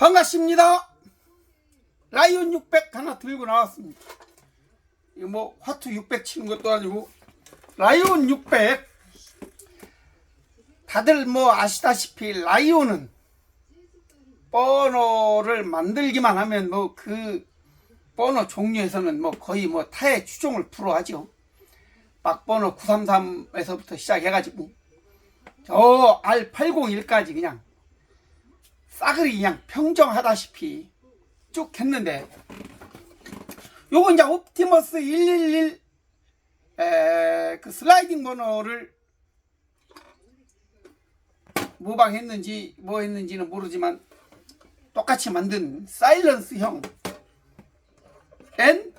반갑습니다. 라이온 600 하나 들고 나왔습니다. 이거 뭐 화투 600 치는 것도 아니고 라이온 600 다들 뭐 아시다시피 라이온은 버너를 만들기만 하면 뭐그 버너 종류에서는 뭐 거의 뭐 타의 추종을 프로하죠. 막버너 933에서부터 시작해가지고 저 R801까지 그냥 싸그리 그냥 평정하다시피 쭉 했는데 요거 이제 옵티머스 111 에, 그 슬라이딩 버너를 모방했는지 뭐 했는지는 모르지만 똑같이 만든 사일런스형 앤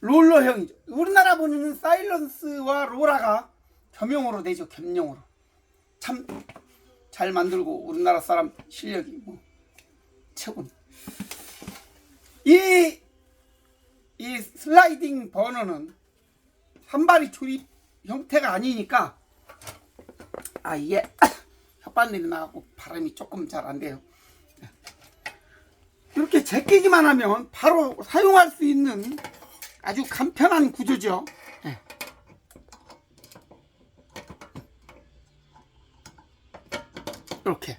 롤러형이죠. 우리나라 보는 사일런스와 로라가 겸용으로 되죠. 겸용으로. 참 잘 만들고 우리나라 사람 실력이 뭐 최고. 이, 이 슬라이딩 버너는 한 발이 조립 형태가 아니니까 아 이게 혓바늘이 나가고 발음이 조금 잘 안 돼요. 이렇게 제끼기만 하면 바로 사용할 수 있는 아주 간편한 구조죠. 이렇게.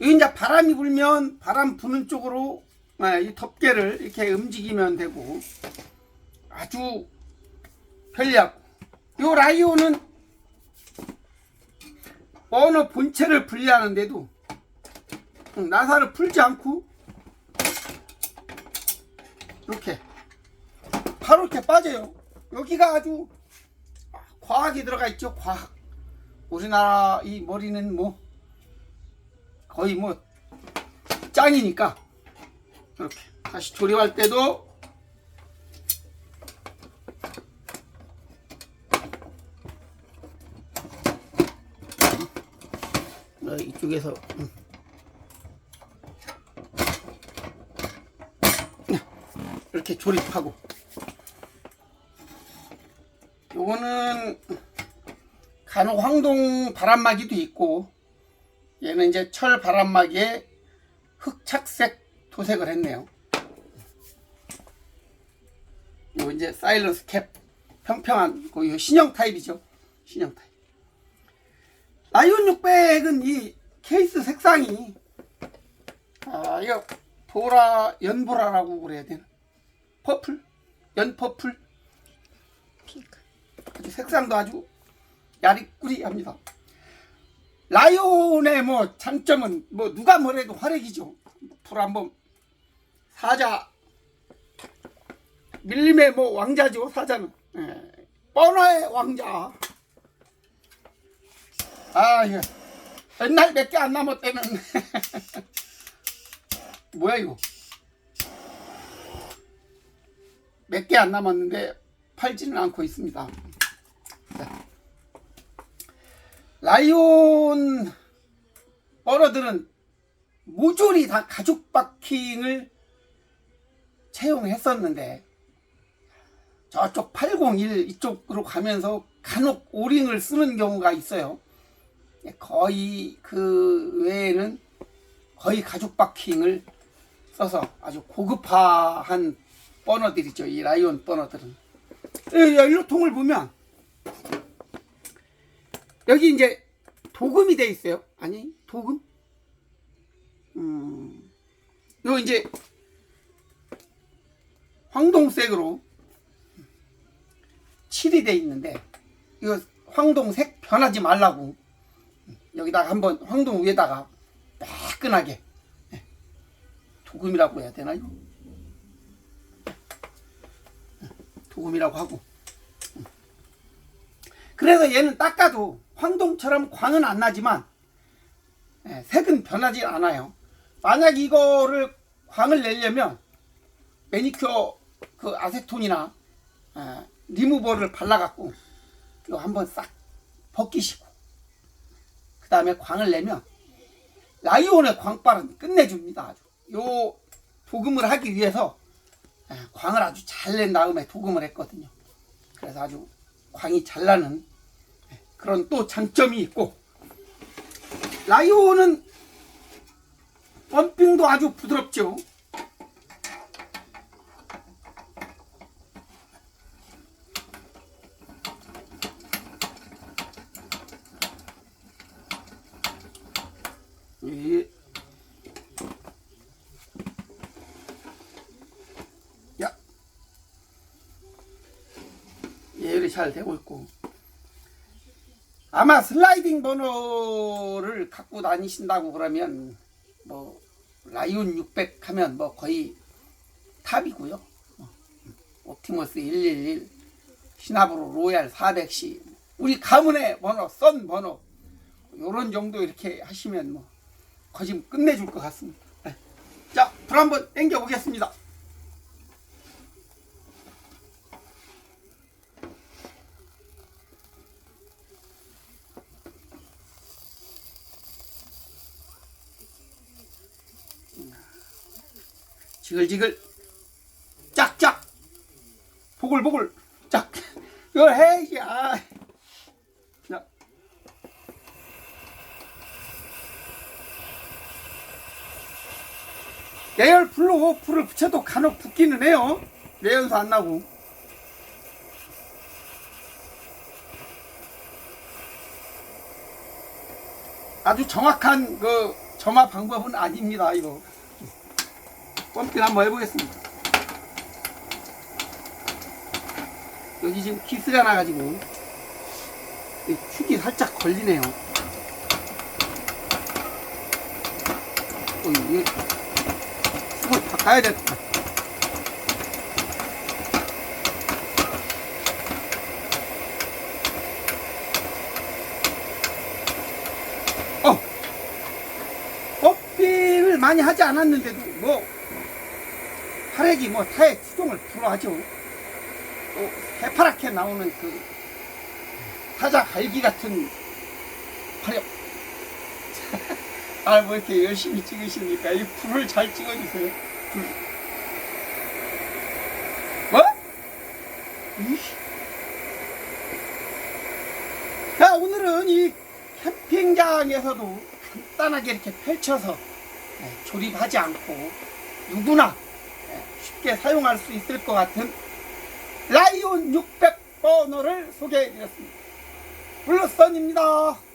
이 이제 바람이 불면 바람 부는 쪽으로 예, 이 덮개를 이렇게 움직이면 되고 아주 편리하고 요 라이오는 어느 본체를 분리하는데도 응, 나사를 풀지 않고 이렇게 바로 이렇게 빠져요. 여기가 아주 과학이 들어가 있죠. 과학. 우리나라 이 머리는 뭐 거의 뭐 짱이니까 이렇게 다시 조립할 때도 어, 이쪽에서 음. 이렇게 조립하고 요거는 간혹 황동 바람막이도 있고 얘는 이제 철 바람막이에 흑착색 도색을 했네요. 요 이제 사일런스 캡 평평한 그 신형 타입이죠. 신형 타입. 라이온 600은 이 케이스 색상이 아 이거 보라 연보라라고 그래야 되나? 퍼플? 연퍼플? 핑크. 색상도 아주 야리꾸리합니다. 라이온의 뭐 장점은 뭐 누가 뭐래도 화력이죠. 불 한번 사자 밀림의 뭐 왕자죠 사자는 예. 버너의 왕자. 아 이거 옛날 몇 개 안 남았대는 뭐야 이거 몇 개 안 남았는데 팔지는 않고 있습니다. 자. 라이온 버너들은 모조리 다 가죽 바킹을 채용했었는데 저쪽 801 이쪽으로 가면서 간혹 오링을 쓰는 경우가 있어요. 거의 그 외에는 거의 가죽 바킹을 써서 아주 고급화한 버너들이죠. 이 라이온 버너들은. 이 연료통을 보면 여기 이제 도금이 돼 있어요. 아니 도금? 음, 요 이제 황동색으로 칠이 돼 있는데 이거 황동색 변하지 말라고 여기다가 한번 황동 위에다가 매끈하게 예, 도금이라고 해야 되나요? 도금이라고 하고 그래서 얘는 닦아도 황동처럼 광은 안 나지만 예, 색은 변하지 않아요. 만약 이거를 광을 내려면 매니큐어 그 아세톤이나 예, 리무버를 발라갖고 이거 한번 싹 벗기시고 그 다음에 광을 내면 라이온의 광빨은 끝내줍니다. 아주. 요 도금을 하기 위해서 예, 광을 아주 잘 낸 다음에 도금을 했거든요. 그래서 아주 광이 잘 나는 예, 그런 또 장점이 있고 라이온은 펌핑도 아주 부드럽죠. 예. 야. 예열이 잘 되고 있고. 아마 슬라이딩 번호를 갖고 다니신다고 그러면 뭐 라이온 600 하면 뭐 거의 탑이고요. 어, 옵티머스 111, 시나브로 로얄 400C, 우리 가문의 번호, 썬 번호 요런 정도 이렇게 하시면 뭐 거짓 끝내줄 것 같습니다. 네. 자, 불 한번 당겨 보겠습니다. 지글지글 짝짝 보글보글 짝. 이걸 해야지 아. 자. 예열 불을 붙여도 간혹 붙기는 해요. 내연소 안 나고. 아주 정확한 그 점화 방법은 아닙니다 이거 펌핑 한번 해보겠습니다. 여기 지금 기스가 나가지고 이 축이 살짝 걸리네요. 어, 이거 축을 바꿔야 될 것 같아. 어! 펌핑을 많이 하지 않았는데도 뭐 활액이 뭐 타의 추종을 불허하죠. 또 해파랗게 나오는 그 타자 갈기 같은 화력. 아, 뭐 이렇게 열심히 찍으십니까? 이 불을 잘 찍어주세요. 불. 뭐? 자, 오늘은 이 캠핑장에서도 간단하게 이렇게 펼쳐서 네, 조립하지 않고 누구나 네, 쉽게 사용할 수 있을 것 같은 라이온 600 번호를 소개해드렸습니다. 블루선입니다.